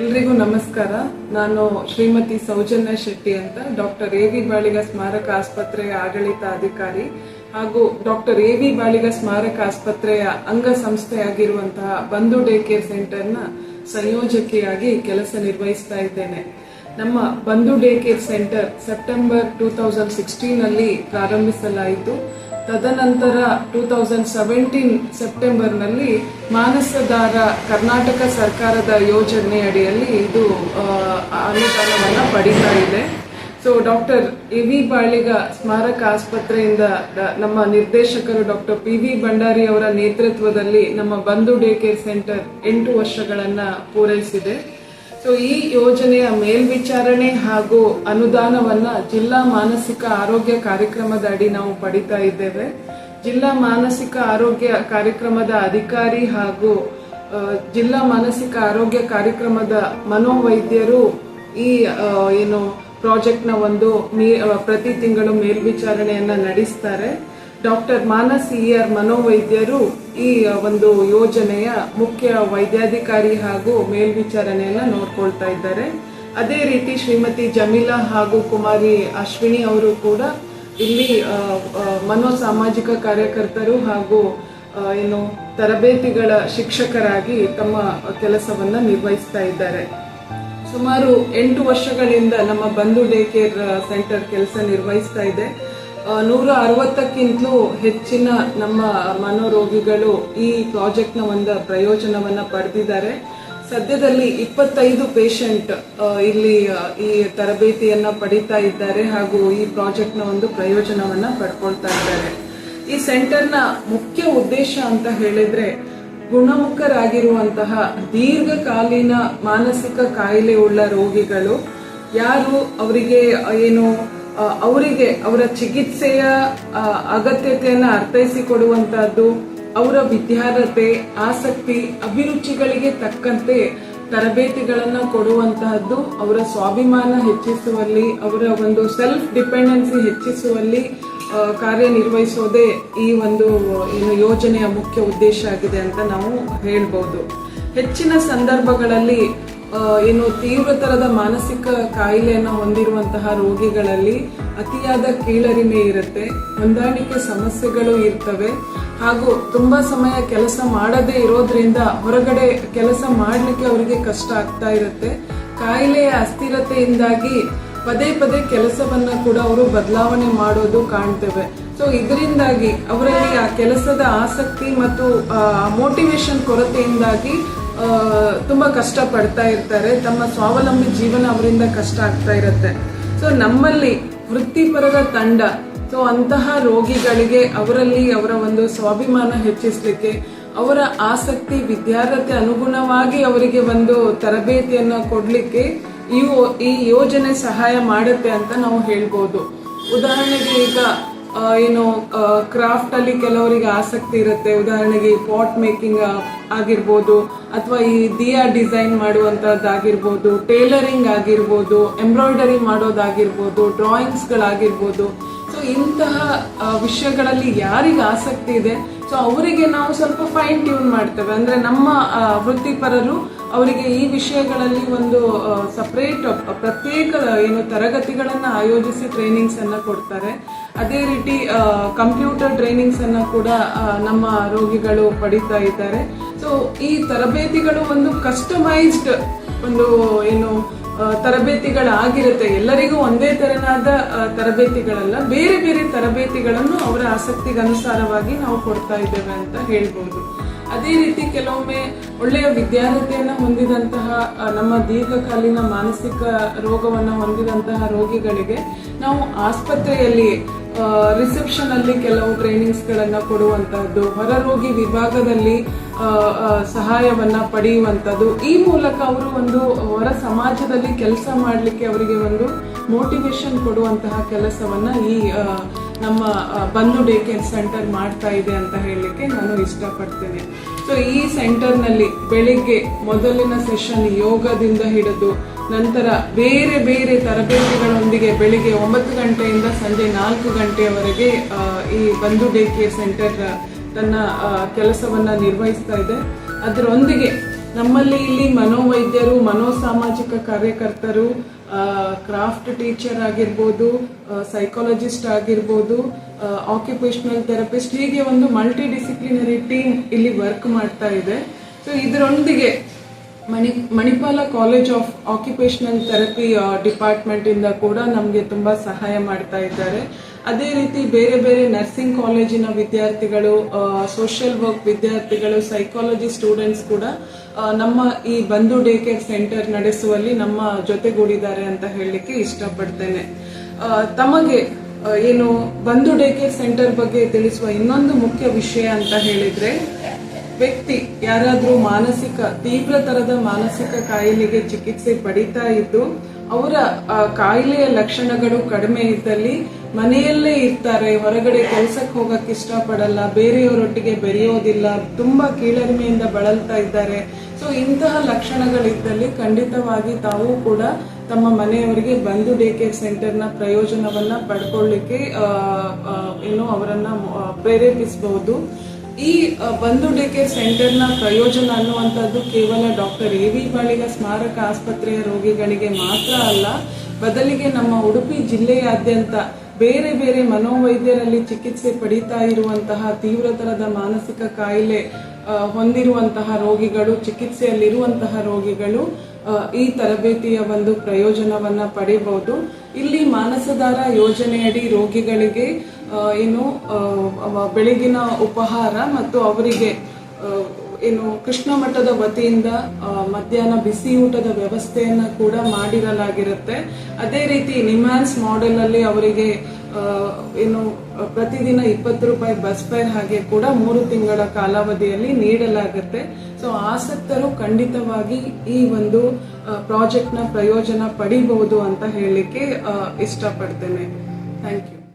ಎಲ್ರಿಗೂ ನಮಸ್ಕಾರ. ನಾನು ಶ್ರೀಮತಿ ಸೌಜನ್ಯ ಶೆಟ್ಟಿ ಅಂತ ಡಾಕ್ಟರ್ ಎ ವಿ ಬಾಳಿಗ ಸ್ಮಾರಕ ಆಸ್ಪತ್ರೆಯ ಆಡಳಿತ ಅಧಿಕಾರಿ ಹಾಗೂ ಡಾಕ್ಟರ್ ಎ ವಿ ಬಾಳಿಗ ಸ್ಮಾರಕ ಆಸ್ಪತ್ರೆಯ ಅಂಗ ಸಂಸ್ಥೆಯಾಗಿರುವಂತಹ ಬಂಧು ಡೇ ಕೇರ್ ಸೆಂಟರ್ನ ಸಂಯೋಜಕಿಯಾಗಿ ಕೆಲಸ ನಿರ್ವಹಿಸ್ತಾ ಇದ್ದೇನೆ. ನಮ್ಮ Bandhu day care centre September two thousand ಸಿಕ್ಸ್ಟೀನಲ್ಲಿ ಪ್ರಾರಂಭಿಸಲಾಯಿತು. ತದನಂತರ ಟೂ ತೌಸಂಡ್ ಸೆವೆಂಟೀನ್ ಸೆಪ್ಟೆಂಬರ್ನಲ್ಲಿ ಮಾನಸದಾರ ಕರ್ನಾಟಕ ಸರ್ಕಾರದ ಯೋಜನೆ ಅಡಿಯಲ್ಲಿ ಇದು ಅನುದಾನವನ್ನು ಪಡೀತಾ ಇದೆ. So doctor A V Baliga ಸ್ಮಾರಕ ಆಸ್ಪತ್ರೆಯಿಂದ ನಮ್ಮ ನಿರ್ದೇಶಕರು ಡಾಕ್ಟರ್ ಪಿ ವಿ ಭಂಡಾರಿ ಅವರ ನೇತೃತ್ವದಲ್ಲಿ ನಮ್ಮ ಬಂಧು ಡೇ ಕೇರ್ ಸೆಂಟರ್ ಎಂಟು ವರ್ಷಗಳನ್ನು ಪೂರೈಸಿದೆ. ಸೊ ಈ ಯೋಜನೆಯ ಮೇಲ್ವಿಚಾರಣೆ ಹಾಗೂ ಅನುದಾನವನ್ನ ಜಿಲ್ಲಾ ಮಾನಸಿಕ ಆರೋಗ್ಯ ಕಾರ್ಯಕ್ರಮದ ಅಡಿ ನಾವು ಪಡಿತಾ ಇದ್ದೇವೆ. ಜಿಲ್ಲಾ ಮಾನಸಿಕ ಆರೋಗ್ಯ ಕಾರ್ಯಕ್ರಮದ ಅಧಿಕಾರಿ ಹಾಗೂ ಜಿಲ್ಲಾ ಮಾನಸಿಕ ಆರೋಗ್ಯ ಕಾರ್ಯಕ್ರಮದ ಮನೋವೈದ್ಯರು ಈ ಏನು ಪ್ರಾಜೆಕ್ಟ್ನ ಒಂದು ಪ್ರತಿ ತಿಂಗಳು ಮೇಲ್ವಿಚಾರಣೆಯನ್ನ ನಡೆಸ್ತಾರೆ. ಡಾಕ್ಟರ್ ಮಾನಸ್ ಇಯರ್ ಮನೋವೈದ್ಯರು ಈ ಒಂದು ಯೋಜನೆಯ ಮುಖ್ಯ ವೈದ್ಯಾಧಿಕಾರಿ ಹಾಗೂ ಮೇಲ್ವಿಚಾರಣೆಯನ್ನು ನೋಡ್ಕೊಳ್ತಾ ಇದ್ದಾರೆ. ಅದೇ ರೀತಿ ಶ್ರೀಮತಿ ಜಮೀಲಾ ಹಾಗೂ ಕುಮಾರಿ ಅಶ್ವಿನಿ ಅವರು ಕೂಡ ಇಲ್ಲಿ ಮನೋಸಾಮಾಜಿಕ ಕಾರ್ಯಕರ್ತರು ಹಾಗೂ ಏನು ತರಬೇತಿಗಳ ಶಿಕ್ಷಕರಾಗಿ ತಮ್ಮ ಕೆಲಸವನ್ನು ನಿರ್ವಹಿಸ್ತಾ ಇದ್ದಾರೆ. ಸುಮಾರು ಎಂಟು ವರ್ಷಗಳಿಂದ ನಮ್ಮ ಬಂಧು ಡೇ ಕೇರ್ ಸೆಂಟರ್ ಕೆಲಸ ನಿರ್ವಹಿಸ್ತಾ ಇದೆ. ನೂರ ಅರವತ್ತಕ್ಕಿಂತಲೂ ಹೆಚ್ಚಿನ ನಮ್ಮ ಮನೋರೋಗಿಗಳು ಈ ಪ್ರಾಜೆಕ್ಟ್ನ ಒಂದು ಪ್ರಯೋಜನವನ್ನು ಪಡೆದಿದ್ದಾರೆ. ಸದ್ಯದಲ್ಲಿ ಇಪ್ಪತ್ತೈದು ಪೇಷಂಟ್ ಇಲ್ಲಿ ಈ ತರಬೇತಿಯನ್ನ ಪಡಿತಾ ಇದ್ದಾರೆ ಹಾಗೂ ಈ ಪ್ರಾಜೆಕ್ಟ್ನ ಒಂದು ಪ್ರಯೋಜನವನ್ನ ಪಡ್ಕೊಳ್ತಾ ಇದ್ದಾರೆ. ಈ ಸೆಂಟರ್ನ ಮುಖ್ಯ ಉದ್ದೇಶ ಅಂತ ಹೇಳಿದ್ರೆ ಗುಣಮುಖರಾಗಿರುವಂತಹ ದೀರ್ಘಕಾಲೀನ ಮಾನಸಿಕ ಕಾಯಿಲೆ ಉಳ್ಳ ರೋಗಿಗಳು ಯಾರು, ಅವರಿಗೆ ಏನು ಅವರಿಗೆ ಅವರ ಚಿಕಿತ್ಸೆಯ ಅಗತ್ಯತೆಯನ್ನು ಅರ್ಥೈಸಿಕೊಡುವಂತಹದ್ದು, ಅವರ ವಿದ್ಯಾರ್ಹತೆ, ಆಸಕ್ತಿ, ಅಭಿರುಚಿಗಳಿಗೆ ತಕ್ಕಂತೆ ತರಬೇತಿಗಳನ್ನು ಕೊಡುವಂತಹದ್ದು, ಅವರ ಸ್ವಾಭಿಮಾನ ಹೆಚ್ಚಿಸುವಲ್ಲಿ, ಅವರ ಒಂದು ಸೆಲ್ಫ್ ಡಿಪೆಂಡೆನ್ಸಿ ಹೆಚ್ಚಿಸುವಲ್ಲಿ ಕಾರ್ಯನಿರ್ವಹಿಸೋದೇ ಈ ಒಂದು, ಏನು ಯೋಜನೆಯ ಮುಖ್ಯ ಉದ್ದೇಶ ಆಗಿದೆ ಅಂತ ನಾವು ಹೇಳ್ಬೋದು. ಹೆಚ್ಚಿನ ಸಂದರ್ಭಗಳಲ್ಲಿ ಏನು ತೀವ್ರತರದ ಮಾನಸಿಕ ಕಾಯಿಲೆಯನ್ನು ಹೊಂದಿರುವಂತಹ ರೋಗಿಗಳಲ್ಲಿ ಅತಿಯಾದ ಕೀಳರಿಮೆ ಇರುತ್ತೆ. ಹೊಂದಾಣಿಕೆ ಸಮಸ್ಯೆಗಳು ಇರ್ತವೆ. ಹಾಗೂ ತುಂಬಾ ಸಮಯ ಕೆಲಸ ಮಾಡದೇ ಇರೋದ್ರಿಂದ ಹೊರಗಡೆ ಕೆಲಸ ಮಾಡಲಿಕ್ಕೆ ಅವರಿಗೆ ಕಷ್ಟ ಆಗ್ತಾ ಇರುತ್ತೆ. ಕಾಯಿಲೆಯ ಅಸ್ಥಿರತೆಯಿಂದಾಗಿ ಪದೇ ಪದೇ ಕೆಲಸವನ್ನ ಕೂಡ ಅವರು ಬದಲಾವಣೆ ಮಾಡೋದು ಕಾಣ್ತೇವೆ. ಸೊ ಇದರಿಂದಾಗಿ ಅವರಲ್ಲಿ ಆ ಕೆಲಸದ ಆಸಕ್ತಿ ಮತ್ತು ಮೋಟಿವೇಶನ್ ಕೊರತೆಯಿಂದಾಗಿ ತುಂಬಾ ಕಷ್ಟ ಪಡ್ತಾ ಇರ್ತಾರೆ. ತಮ್ಮ ಸ್ವಾವಲಂಬಿ ಜೀವನ ಅವರಿಂದ ಕಷ್ಟ ಆಗ್ತಾ ಇರುತ್ತೆ. ಸೊ ನಮ್ಮಲ್ಲಿ ವೃತ್ತಿಪರರ ತಂಡ ಸೊ ಅಂತಹ ರೋಗಿಗಳಿಗೆ ಅವರಲ್ಲಿ ಅವರ ಒಂದು ಸ್ವಾಭಿಮಾನ ಹೆಚ್ಚಿಸಲಿಕ್ಕೆ, ಅವರ ಆಸಕ್ತಿ ವಿದ್ಯಾರ್ಥಿ ಅನುಗುಣವಾಗಿ ಅವರಿಗೆ ಒಂದು ತರಬೇತಿಯನ್ನು ಕೊಡ್ಲಿಕ್ಕೆ ಈ ಈ ಯೋಜನೆ ಸಹಾಯ ಮಾಡುತ್ತೆ ಅಂತ ನಾವು ಹೇಳ್ಬೋದು. ಉದಾಹರಣೆಗೆ ಈಗ ಏನು ಕ್ರಾಫ್ಟ್ ಅಲ್ಲಿ ಕೆಲವರಿಗೆ ಆಸಕ್ತಿ ಇರುತ್ತೆ. ಉದಾಹರಣೆಗೆ ಪಾಟ್ ಮೇಕಿಂಗ್ ಆಗಿರ್ಬೋದು, ಅಥವಾ ಈ ದಿಯಾ ಡಿಸೈನ್ ಮಾಡುವಂತದ್ದಾಗಿರ್ಬೋದು ಟೇಲರಿಂಗ್ ಆಗಿರ್ಬೋದು ಎಂಬ್ರಾಯ್ಡರಿ ಮಾಡೋದಾಗಿರ್ಬೋದು ಡ್ರಾಯಿಂಗ್ಸ್ ಗಳಾಗಿರ್ಬೋದು. ಸೊ ಇಂತಹ ವಿಷಯಗಳಲ್ಲಿ ಯಾರಿಗೆ ಆಸಕ್ತಿ ಇದೆ? ಸೊ ಅವರಿಗೆ ನಾವು ಸ್ವಲ್ಪ ಫೈನ್ ಟ್ಯೂನ್ ಮಾಡ್ತೇವೆ. ಅಂದ್ರೆ ನಮ್ಮ ವೃತ್ತಿಪರರು ಅವರಿಗೆ ಈ ವಿಷಯಗಳಲ್ಲಿ ಒಂದು ಸಪ್ರೇಟ್ ಪ್ರತ್ಯೇಕ, ಏನು, ತರಗತಿಗಳನ್ನು ಆಯೋಜಿಸಿ ಟ್ರೈನಿಂಗ್ಸ್ ಅನ್ನ ಕೊಡ್ತಾರೆ. ಅದೇ ರೀತಿ ಕಂಪ್ಯೂಟರ್ ಟ್ರೈನಿಂಗ್ಸ್ ಅನ್ನ ಕೂಡ ನಮ್ಮ ರೋಗಿಗಳು ಪಡಿತಾ ಇದ್ದಾರೆ. ಸೊ ಈ ತರಬೇತಿಗಳು ಒಂದು ಕಸ್ಟಮೈಸ್ಡ್ ಒಂದು, ಏನು ತರಬೇತಿಗಳಾಗಿರುತ್ತೆ. ಎಲ್ಲರಿಗೂ ಒಂದೇ ತರನಾದ ತರಬೇತಿಗಳಲ್ಲ, ಬೇರೆ ಬೇರೆ ತರಬೇತಿಗಳನ್ನು ಅವರ ಆಸಕ್ತಿಗನುಸಾರವಾಗಿ ನಾವು ಕೊಡ್ತಾ ಇದ್ದೇವೆ ಅಂತ ಹೇಳ್ಬೋದು. ಅದೇ ರೀತಿ ಕೆಲವೊಮ್ಮೆ ಒಳ್ಳೆಯ ವಿದ್ಯಾರ್ಹತೆಯನ್ನು ಹೊಂದಿದಂತಹ ನಮ್ಮ ದೀರ್ಘಕಾಲೀನ ಮಾನಸಿಕ ರೋಗವನ್ನು ಹೊಂದಿದಂತಹ ರೋಗಿಗಳಿಗೆ ನಾವು ಆಸ್ಪತ್ರೆಯಲ್ಲಿ ರಿಸೆಪ್ಷನ್ ಅಲ್ಲಿ ಕೆಲವು ಟ್ರೈನಿಂಗ್ಸ್ ಗಳನ್ನ ಕೊಡುವಂತಹದ್ದು ಹೊರರೋಗಿ ವಿಭಾಗದಲ್ಲಿ ಆ, ಆ, ಸಹಾಯವನ್ನ ಪಡೆಯುವಂತದ್ದು ಈ ಮೂಲಕ ಅವರು ಒಂದು ಹೊರ ಸಮಾಜದಲ್ಲಿ ಕೆಲಸ ಮಾಡಲಿಕ್ಕೆ ಅವರಿಗೆ ಒಂದು ಮೋಟಿವೇಶನ್ ಕೊಡುವಂತಹ ಕೆಲಸವನ್ನ ಈ ನಮ್ಮ ಬಂದು ಡೇ ಕೇರ್ ಸೆಂಟರ್ ಮಾಡ್ತಾ ಇದೆ ಅಂತ ಹೇಳಲಿಕ್ಕೆ ನಾನು ಇಷ್ಟಪಡ್ತೇನೆ. ಸೊ ಈ ಸೆಂಟರ್ನಲ್ಲಿ ಬೆಳಿಗ್ಗೆ ಮೊದಲಿನ ಸೆಷನ್ ಯೋಗದಿಂದ ಹಿಡಿದು ನಂತರ ಬೇರೆ ಬೇರೆ ತರಬೇತಿಗಳೊಂದಿಗೆ ಬೆಳಿಗ್ಗೆ ಒಂಬತ್ತು ಗಂಟೆಯಿಂದ ಸಂಜೆ ನಾಲ್ಕು ಗಂಟೆಯವರೆಗೆ ಈ ಬಂಧು ಡೇ ಕೇರ್ ಸೆಂಟರ್ ತನ್ನ ಕೆಲಸವನ್ನ ನಿರ್ವಹಿಸ್ತಾ ಇದೆ. ಅದರೊಂದಿಗೆ ನಮ್ಮಲ್ಲಿ ಇಲ್ಲಿ ಮನೋವೈದ್ಯರು, ಮನೋಸಾಮಾಜಿಕ ಕಾರ್ಯಕರ್ತರು ಕ್ರಾಫ್ಟ್ ಟೀಚರ್ ಆಗಿರ್ಬೋದು ಸೈಕಾಲಜಿಸ್ಟ್ ಆಗಿರ್ಬೋದು ಆಕ್ಯುಪೇಷನಲ್ ಥೆರಪಿಸ್ಟ್ ಹೀಗೆ ಒಂದು ಮಲ್ಟಿ ಡಿಸಿಪ್ಲಿನರಿ ಟೀಮ್ ಇಲ್ಲಿ ವರ್ಕ್ ಮಾಡ್ತಾ ಇದೆ. ಸೊ ಇದರೊಂದಿಗೆ Mani, Manipal college of occupational therapy department ಇಂದ ಕೂಡ ನಮಗೆ ತುಂಬಾ ಸಹಾಯ ಮಾಡ್ತಾ ಇದ್ದಾರೆ. ಅದೇ ರೀತಿ ಬೇರೆ ಬೇರೆ ನರ್ಸಿಂಗ್ ಕಾಲೇಜಿನ ವಿದ್ಯಾರ್ಥಿಗಳು ಸೋಷಿಯಲ್ ವರ್ಕ್ ವಿದ್ಯಾರ್ಥಿಗಳು ಸೈಕಾಲಜಿ ಸ್ಟೂಡೆಂಟ್ಸ್ ಕೂಡ ನಮ್ಮ ಈ ಬಂಧು ಡೇ ಕೇರ್ ಸೆಂಟರ್ ನಡೆಸುವಲ್ಲಿ ನಮ್ಮ ಜೊತೆಗೂಡಿದ್ದಾರೆ ಅಂತ ಹೇಳಲಿಕ್ಕೆ ಇಷ್ಟಪಡ್ತೇನೆ. ತಮಗೆ ಏನು ಬಂಧು ಡೇ ಕೇರ್ ಸೆಂಟರ್ ಬಗ್ಗೆ ತಿಳಿಸುವ ಇನ್ನೊಂದು ಮುಖ್ಯ ವಿಷಯ ಅಂತ ಹೇಳಿದ್ರೆ, ವ್ಯಕ್ತಿ ಯಾರಾದರೂ ಮಾನಸಿಕ, ತೀವ್ರ ತರದ ಮಾನಸಿಕ ಕಾಯಿಲೆಗೆ ಚಿಕಿತ್ಸೆ ಪಡಿತಾ ಇದ್ದು, ಅವರ ಕಾಯಿಲೆಯ ಲಕ್ಷಣಗಳು ಕಡಿಮೆ ಇದ್ದಲ್ಲಿ ಮನೆಯಲ್ಲೇ ಇರ್ತಾರೆ, ಹೊರಗಡೆ ಕೆಲ್ಸಕ್ಕೆ ಹೋಗಕ್ಕೆ ಇಷ್ಟಪಡಲ್ಲ, ಬೇರೆಯವರೊಟ್ಟಿಗೆ ಬೆರೆಯೋದಿಲ್ಲ, ತುಂಬಾ ಕೀಳರಿಮೆಯಿಂದ ಬಳಲ್ತಾ ಇದ್ದಾರೆ. ಸೊ ಇಂತಹ ಲಕ್ಷಣಗಳಿದ್ದಲ್ಲಿ ಖಂಡಿತವಾಗಿ ತಾವು ಕೂಡ ತಮ್ಮ ಮನೆಯವರಿಗೆ ಬಂದು ಡೇ ಕೇರ್ ಸೆಂಟರ್ನ ಪ್ರಯೋಜನವನ್ನ ಪಡ್ಕೊಳ್ಳಿಕ್ಕೆ ಏನು ಅವರನ್ನ ಪ್ರೇರೇಪಿಸಬಹುದು ಈ ಬಂದು ಡೇ ಕೇರ್ ಸೆಂಟರ್ನ ಪ್ರಯೋಜನ ಅನ್ನುವಂಥದ್ದು ಕೇವಲ ಡಾಕ್ಟರ್ ಎ ವಿ ಬಾಳಿಗ ಸ್ಮಾರಕ ಆಸ್ಪತ್ರೆಯ ರೋಗಿಗಳಿಗೆ ಮಾತ್ರ ಅಲ್ಲ, ಬದಲಿಗೆ ನಮ್ಮ ಉಡುಪಿ ಜಿಲ್ಲೆಯಾದ್ಯಂತ ಬೇರೆ ಬೇರೆ ಮನೋವೈದ್ಯರಲ್ಲಿ ಚಿಕಿತ್ಸೆ ಪಡೀತಾ ಇರುವಂತಹ ತೀವ್ರತರದ ಮಾನಸಿಕ ಕಾಯಿಲೆ ಹೊಂದಿರುವಂತಹ ರೋಗಿಗಳು, ಚಿಕಿತ್ಸೆಯಲ್ಲಿರುವಂತಹ ರೋಗಿಗಳು ಈ ತರಬೇತಿಯ ಒಂದು ಪ್ರಯೋಜನವನ್ನ ಪಡೆಯಬಹುದು ಇಲ್ಲಿ ಮಾನಸದಾರ ಯೋಜನೆಯಡಿ ರೋಗಿಗಳಿಗೆ ಏನು ಬೆಳಗಿನ ಉಪಹಾರ ಮತ್ತು ಅವರಿಗೆ ಏನು ಕೃಷ್ಣ ಮಠದ ವತಿಯಿಂದ ಮಧ್ಯಾಹ್ನ ಬಿಸಿ ಊಟದ ವ್ಯವಸ್ಥೆಯನ್ನ ಕೂಡ ಮಾಡಿರಲಾಗಿರುತ್ತೆ. ಅದೇ ರೀತಿ ನಿಮ್ಯಾನ್ಸ್ ಮಾಡೆಲ್ ಅಲ್ಲಿ ಅವರಿಗೆ ಏನು, ಪ್ರತಿದಿನ ಇಪ್ಪತ್ತು ರೂಪಾಯಿ ಬಸ್ ಫೇರ್ ಹಾಗೆ ಕೂಡ ಮೂರು ತಿಂಗಳ ಕಾಲಾವಧಿಯಲ್ಲಿ ನೀಡಲಾಗುತ್ತೆ. ಸೊ, ಆಸಕ್ತರು ಖಂಡಿತವಾಗಿ ಈ ಒಂದು ಪ್ರಾಜೆಕ್ಟ್ನ ಪ್ರಯೋಜನ ಪಡಿಬಹುದು ಅಂತ ಹೇಳಲಿಕ್ಕೆ ಇಷ್ಟಪಡ್ತೇನೆ. Thank you.